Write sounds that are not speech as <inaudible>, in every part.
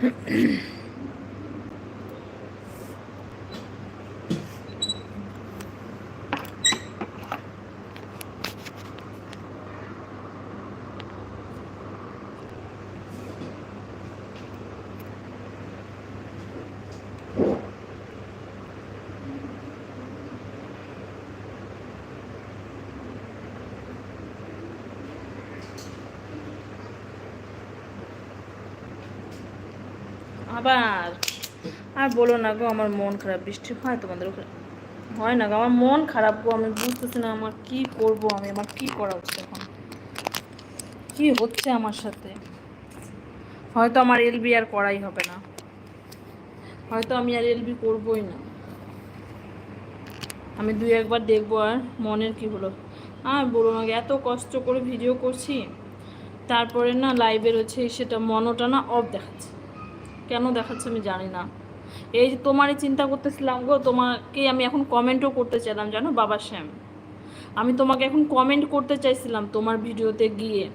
Mm-hmm. <clears throat> আবার। আর বলো না গো, আমার মন খারাপ, বৃষ্টি হয় তোমাদের ওখানে? হয় না গো, আমার মন খারাপ গো, আমি বুঝতেছি না আমার কি করব আমি, আমার কি করা উচিত এখন? কি হচ্ছে আমার সাথে? হয়তো আমার এলবি আর করাই হবে না। হয়তো আমি আর এলবি করবই না। আমি দুই একবার দেখব আর মনের কি হলো। আর বলো না এত কষ্ট করে ভিডিও করছি, তারপরে না লাইভের হচ্ছে সেটা মনোটা না অফ দেখাচ্ছে। কেন দেখাচ্ছে আমি জানি না। এই যে তোমারই চিন্তা করতেছিলাম গো, তোমাকে আমি এখন কমেন্টও করতে চাইলাম, জানো, বাবা শ্যাম। আমি তোমাকে এখন কমেন্ট করতে চাইছিলাম তোমার ভিডিওতে গিয়ে।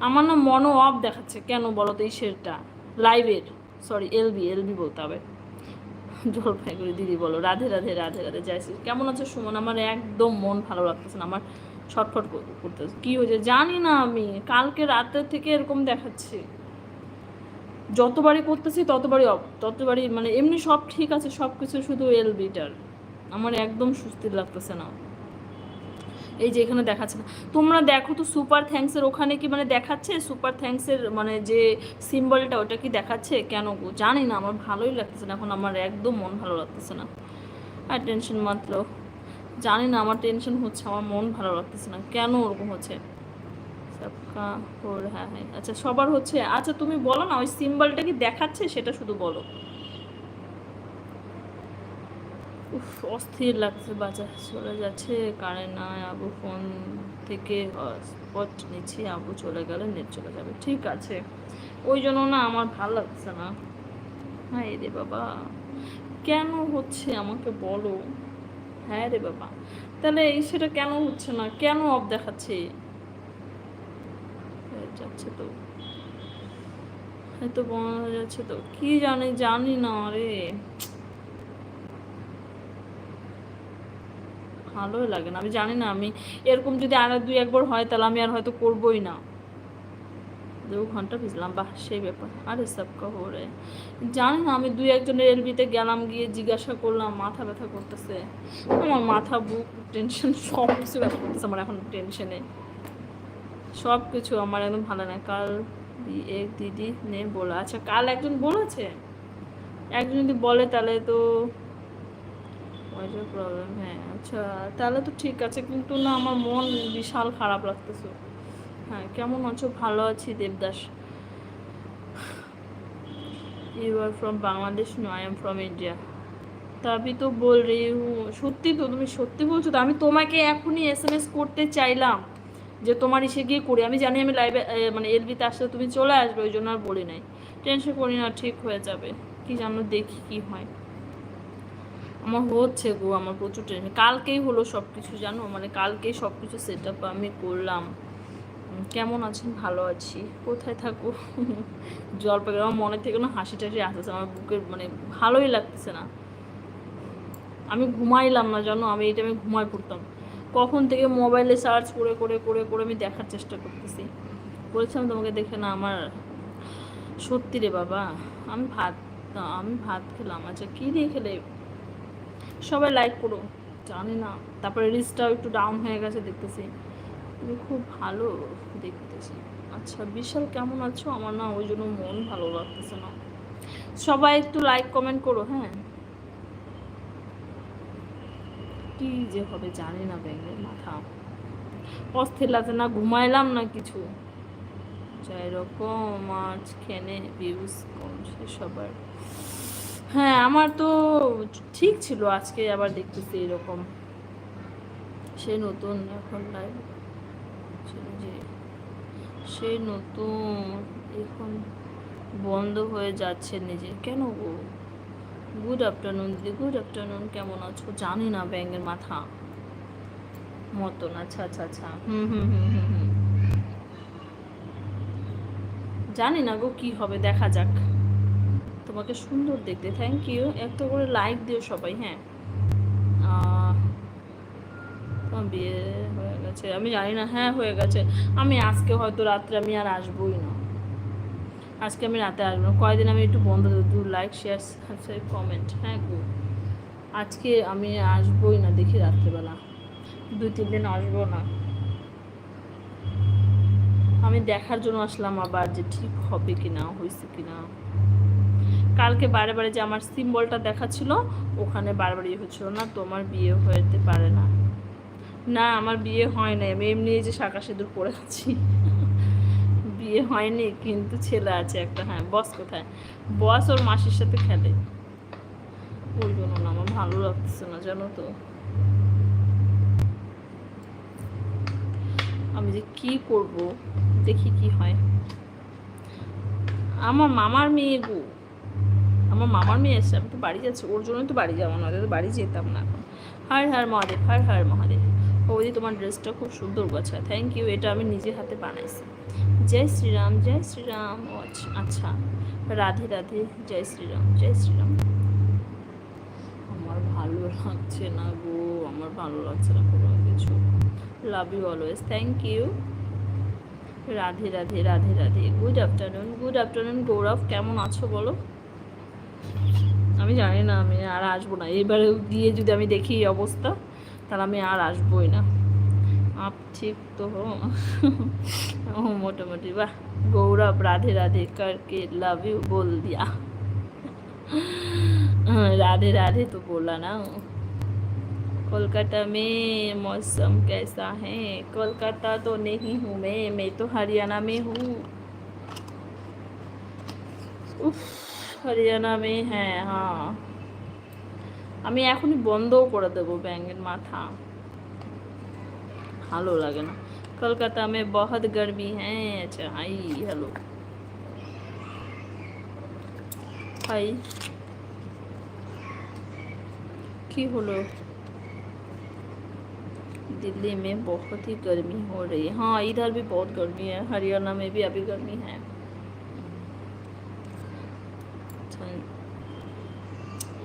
আমার না মনও অফ দেখাচ্ছে, কেন বলো তো এই শেরটা? লাইভের সরি এলবি এলবি বলতে হবে। জলপাইগুড়ি দিদি বলো, রাধে রাধে রাধে রাধে যাইছি কেমন আছে সুমন? আমার একদম মন ভালো লাগতেছে না, আমার ছটফট কর- করতেছে। কি হয়েছে জানি না আমি, কালকে রাতের থেকে এরকম দেখাচ্ছে। যতবারই করতেছি, ততবারই ততবারই মানে এমনি সব ঠিক আছে, সব কিছু শুধু এলবিটার আমার একদম সুস্থির লাগতেছে না। এই যে এখানে দেখাচ্ছে না। তোমরা দেখো তো সুপার থ্যাঙ্কসের ওখানে কি মানে দেখাচ্ছে? সুপার থ্যাঙ্কসের মানে যে সিম্বলটা ওটা কি দেখাচ্ছে? কেন জানি না, আমার ভালোই লাগতেছে না। এখন আমার একদম মন ভালো লাগতেছে না। আর টেনশন মাত্র। জানি না, আমার টেনশন হচ্ছে, আমার মন ভালো লাগতেছে না। কেন ওরকম হচ্ছে? সবকা হোর হ্যাঁ হ্যাঁ। আচ্ছা সবার হচ্ছে আচ্ছা তুমি বলো না, ওই সিম্বলটা কি দেখাচ্ছে? সেটা শুধু বলো। উফ, অস্থির লাগছে, বাজার চলে যাচ্ছে, কারেন্ট নাই, আবু ফোন থেকে স্পট নিচ্ছি, আবু চলে গেলে নেট চলে যাবে। ঠিক আছে। ওই জন্য না আমার ভালো লাগছে না। হ্যাঁ রে বাবা। কেন হচ্ছে, আমাকে বলো। হ্যাঁ রে বাবা। তাহলে সেটা কেন হচ্ছে না? কেন অফ দেখাচ্ছে? যাচ্ছে তো। হয়তো বন্ধ হয়ে যাচ্ছে তো। কি জানি না রে। ভালোই লাগে না। আমি জানি না, আমি এরকম যদি আর দুই, একবার হয়, তাহলে আমি আর হয়তো না। দু ঘণ্টা ভিজলাম, বাহ, সেই ব্যাপার। আরে সব কহরে জানি না, আমি দুই, একজনের এলবিতে গেলাম, গিয়ে জিজ্ঞাসা করলাম, মাথা ব্যথা করতেছে। আমার মাথা, বুক টেনশন সব কিছু ব্যথা করতেছে, আমার এখন টেনশনে সব কিছু আমার একদম ভালো না কাল এক দিদি নে বলা। আচ্ছা কাল একজন বলেছে? একজন যদি বলে তাহলে তো প্রবলেম হ্যাঁ। আচ্ছা তাহলে তো ঠিক আছে, কিন্তু না, আমার মন বিশাল খারাপ লাগতেছে। হ্যাঁ কেমন আছো? ভালো আছি, Devdas. You are from Bangladesh no I am from India তা তবে তো বল রে সত্যি তো তুমি সত্যি বলছো তো, আমি তোমাকে এখনই এস এম এস করতে চাইলাম। যে তোমার এসে গিয়ে করি। আমি জানি আমি লাইভে মানে এলবিতে আসলে তুমি চলে আসবে, ওই জন্য আর বলি নাই। টেনশন করি না, ঠিক হয়ে যাবে। কি জানো দেখি কি হয়। আমার হচ্ছে গো, আমার প্রচুর টেনশন কালকেই হলো সব কিছু জানো? মানে কালকেই সব কিছু সেট আপ আমি করলাম। কেমন আছেন? ভালো আছি। কোথায় থাকো? <laughs> জলপাইগুড়ি। আমার মনে থেকে না হাসি টাসি আসতেছে। আমার বুকের মানে ভালোই লাগতেছে না। আমি ঘুমাইলাম না, জানো? আমি এটা আমি ঘুমাই পড়তাম। কখন থেকে মোবাইলে সার্চ করে করে করে করে আমি দেখার চেষ্টা করতেছি। বলেছিলাম তোমাকে দেখে না, আমার সত্যি রে বাবা, আমি ভাত আমি ভাত খেলাম। আচ্ছা কী দিয়ে খেলে? সবাই লাইক করো। জানি না, তারপরে রিচটাও একটু ডাউন হয়ে গেছে দেখতেছি। কিন্তু খুব ভালো দেখতেছি। আচ্ছা বিশাল কেমন আছো? আমার না ওই জন্য মন ভালো লাগতেছে না। সবাই একটু লাইক কমেন্ট করো হ্যাঁ? কি যে হবে জানি না ব্যাঙের মাথা। অস্থির লাগছে না, ঘুমাইলাম না কিছু? যাই রকম মাঝখানে ভিউজ কমছে সবার। হ্যাঁ আমার তো ঠিক ছিল, আজকে আবার দেখতেছি এরকম। সে নতুন এখন যে, সে নতুন, এখন বন্ধ হয়ে যাচ্ছে নিজে। কেন গো? গুড আফটারনুন দিদি গুড আফটারনুন কেমন আছো? জানি না, ব্যাঙের মাথা। মতন আচ্ছা আচ্ছা আচ্ছা। হুম হুম হুম হুম হুম। জানি না গো কি হবে, দেখা যাক। তোমাকে সুন্দর দেখতে থ্যাংক ইউ একটা করে লাইক দিও সবাই হ্যাঁ। বিয়ে হয়ে গেছে। আমি জানি না হ্যাঁ হয়ে গেছে। আমি আজকে হয়তো রাত্রে আমি আর আসবোই না। আজকে আমি রাতে আসব না। কয়দিন আমি একটু বন্ধ দু লাইক শেয়ার সাবস্ক্রাইব কমেন্ট হ্যাঁ গো? আজকে আমি আসবোই না, দেখি রাত্রেবেলা। দুই, তিন দিন আসব না। আমি দেখার জন্য আসলাম আবার যে ঠিক হবে কি না হয়েছে কি না কালকে বারে বারে যে আমার সিম্বলটা দেখাচ্ছিল ওখানে বারবার ইয়ে হচ্ছিল না তোমার বিয়ে হতে পারে না। না, আমার বিয়ে হয় না আমি এমনি যে শাঁকা সিঁদুর পড়ে আছি। বিয়ে হয়নি, কিন্তু ছেলে আছে একটা হ্যাঁ বস কোথায়? বস ওর মাসির সাথে খেলে। ওই জন্য না, আমার ভালো লাগতেছে না, জানো তো। আমি যে কি করব, দেখি কি হয়। আমার মামার মেয়ে গো, আমার মামার মেয়ে এসছে, আমি তো বাড়ি যাচ্ছি, ওর জন্যই তো বাড়ি যাব না তো বাড়ি যেতাম না এখন। হার হার মহাদেব হার হার মহাদেব। বৌদি, তোমার ড্রেসটা খুব সুন্দর গোছা থ্যাংক ইউ এটা আমি নিজে হাতে বানাইছি। জয় শ্রীরাম জয় শ্রীরাম ও আচ্ছা আচ্ছা রাধে রাধে, জয় শ্রীরাম জয় শ্রীরাম। আমার ভালো লাগছে না গো, আমার ভালো লাগছে না কোনো কিছু। Love you always thank you Radhe Radhe Radhe Radhe good afternoon good afternoon Gaurav, কেমন আছো বলো? আমি জানি না, আমি আর আসব না। এবারে গিয়ে যদি আমি দেখি এই অবস্থা, তাহলে আমি আর আসবোই না। আপ ঠিক তো হো ও মোটামুটি বাহ गौरव राधे राधे करके लव यू बोल दिया राधे राधे तो बोला ना कोलकाता में मौसम कैसा है कोलकाता तो नहीं हूँ मैं मैं तो हरियाणा में हूँ উফ হরিয়ানা মে হ্যাঁ হ্যাঁ আমি এখনই বন্ধও করে দেবো ব্যাঙের মাথা ভালো লাগে না কলকাতা মে বহুত গরমি হ্যাঁ আচ্ছা হাই হ্যালো হাই কি হলো दिल्ली में बहुत ही गर्मी हो रही है हाँ इधर भी बहुत गर्मी है हरियाणा में भी अभी गर्मी है আচ্ছা,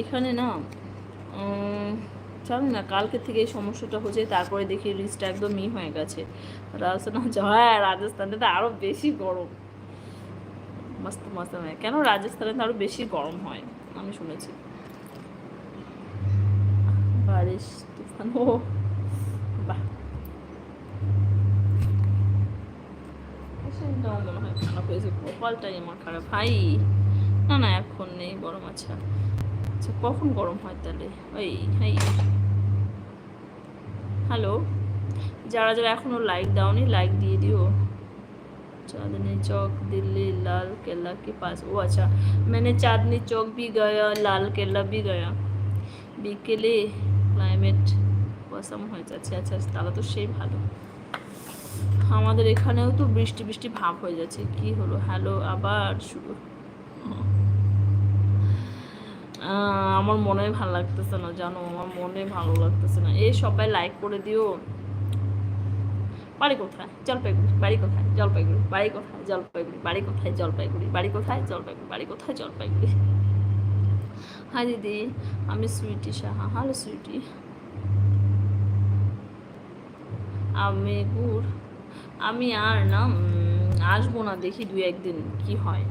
এখানে না উম, জানি না, কালকে থেকে এই সমস্যাটা হচ্ছে, তারপরে দেখি রিচটা একদম ই হয়ে গেছে। রাজস্থান হচ্ছে হ্যাঁ রাজস্থানে তো আরও বেশি গরম। মস্ত মস্ত হয় কেন রাজস্থানে তো আরও বেশি গরম হয়, আমি শুনেছি। বারিশ তুফান, ও মনে খারাপ হয়েছে কপালটাই আমার খারাপ। ভাই না না, এখন নেই, গরম আচ্ছা আচ্ছা কখন গরম হয় তাহলে ওই হাই হ্যালো যারা যারা এখনও লাইক দাওনি লাইক দিয়ে দিও चांदनी चौक दिल्ली लाल किला के पास वो अच्छा मैंने चांदनी चौक भी गया लाल किला भी गया বিকেলে ক্লাইমেট পসাম হয়ে যাচ্ছে আচ্ছা তাহলে তো সেই ভালো আমাদের এখানেও তো বৃষ্টি বৃষ্টি ভাব হয়ে যাচ্ছে কি হলো হ্যালো আবার শুরু আহ, আমার মনে ভালো লাগতেছে না, জানো? আমার মনে ভালো লাগতেছে না। এই সবাই লাইক করে দিও। বাড়ি কোথায়? জলপাইগুড়ি। বাড়ি কোথায়? জলপাইগুড়ি। বাড়ি কোথায়? জলপাইগুড়ি। বাড়ি কোথায়? জলপাইগুড়ি। বাড়ি কোথায়? জলপাইগুড়ি। বাড়ি কোথায়? জলপাইগুড়ি। হাই দিদি, আমি সুইটি সাহা। হ্যালো সুইটি। আমি গুড়। আমি আর না আসব না দেখি দু একদিন কি হয়।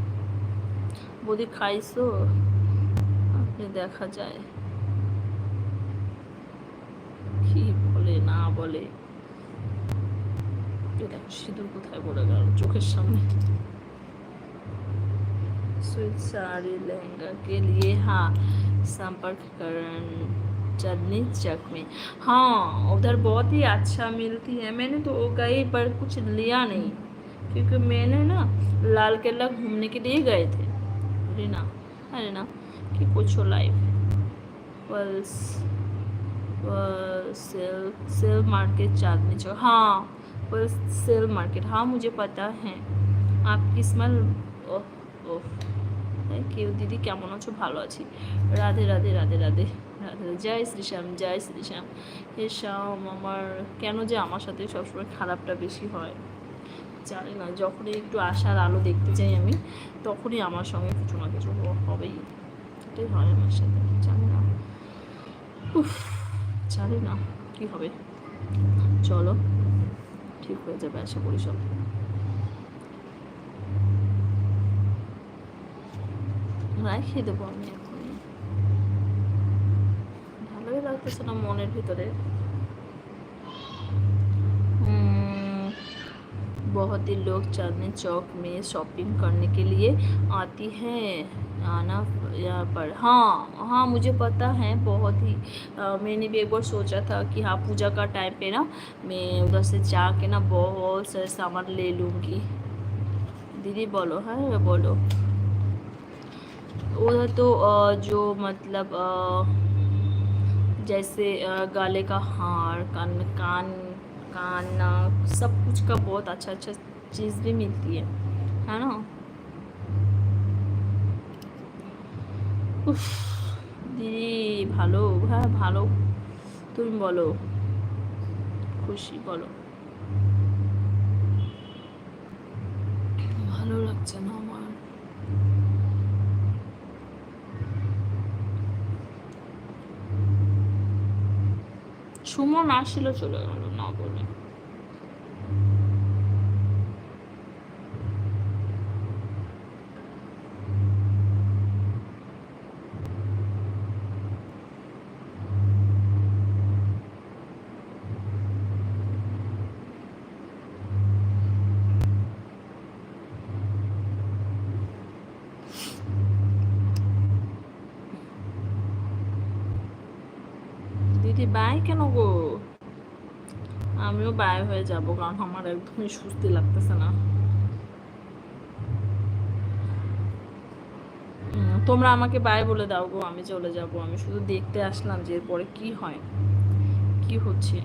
বদি খাইছো? আপনি দেখা যায় কি বলে না বলে এই দেখো সিঁদুর কোথায় পড়ে গেল চোখের সামনে स्वीट साड़ी लहंगा के लिए हाँ संपर्क करण चांदनी चक में हाँ उधर बहुत ही अच्छा मिलती है मैंने तो गई पर कुछ लिया नहीं क्योंकि मैंने ना लाल किला घूमने के लिए गए थे रीना अरे ना कि कुछ life plus sale sale market Chandni Chowk हाँ पल्स सेल मार्केट हाँ मुझे पता है आपकी smell oh oh thank you দিদি কেমন আছো ভালো আছি রাধে রাধে রাধে রাধে রাধে রাধে। জয় শ্রীশ্যাম জয় শ্রীশ্যাম হে শ্যাম আমার কেন যে আমার সাথে সবসময় খারাপটা বেশি হয় জানি না যখনই একটু আশার আলো দেখতে চাই আমি তখনই আমার সঙ্গে কিছু না কিছু হ- হবেই এটাই হয় আমার সাথে জানি না উফ জানি না কি হবে চলো ঠিক হয়ে যাবে আশা করি সব রাখে দেবো আমি এখনই ভালোই লাগতেছে না মনের ভিতরে हम्म, बहुत ही लोग चांदनी चौक में शॉपिंग करने के लिए आती हैं आना यहाँ पर। हाँ हाँ मुझे पता है बहुत ही अ, मैंने भी एक बार सोचा था कि हाँ पूजा का टाइम पे ना मैं उधर से जाके ना बहुत सारे सामान ले लूँगी। दीदी बोलो है बोलो। उधर तो अ, जो मतलब अ, जैसे गले का हार कान कान कान सब कुछ का बहुत अच्छा अच्छा चीज़ भी मिलती है। है ना? উফ, দিদি ভালো হ্যাঁ ভালো। তুমি বলো খুশি বলো। ভালো লাগছে না আমার। সুমন আসছিল চলে গেল না বলে। দিদি বাই কেন গো? আমিও বাই হয়ে যাব, কারণ আমার একদমই সুস্থি লাগতেছে না। তোমরা আমাকে বাই বলে দাও গো, আমি চলে যাব। আমি শুধু দেখতে আসলাম যে এরপরে কি হয়, কি হচ্ছে।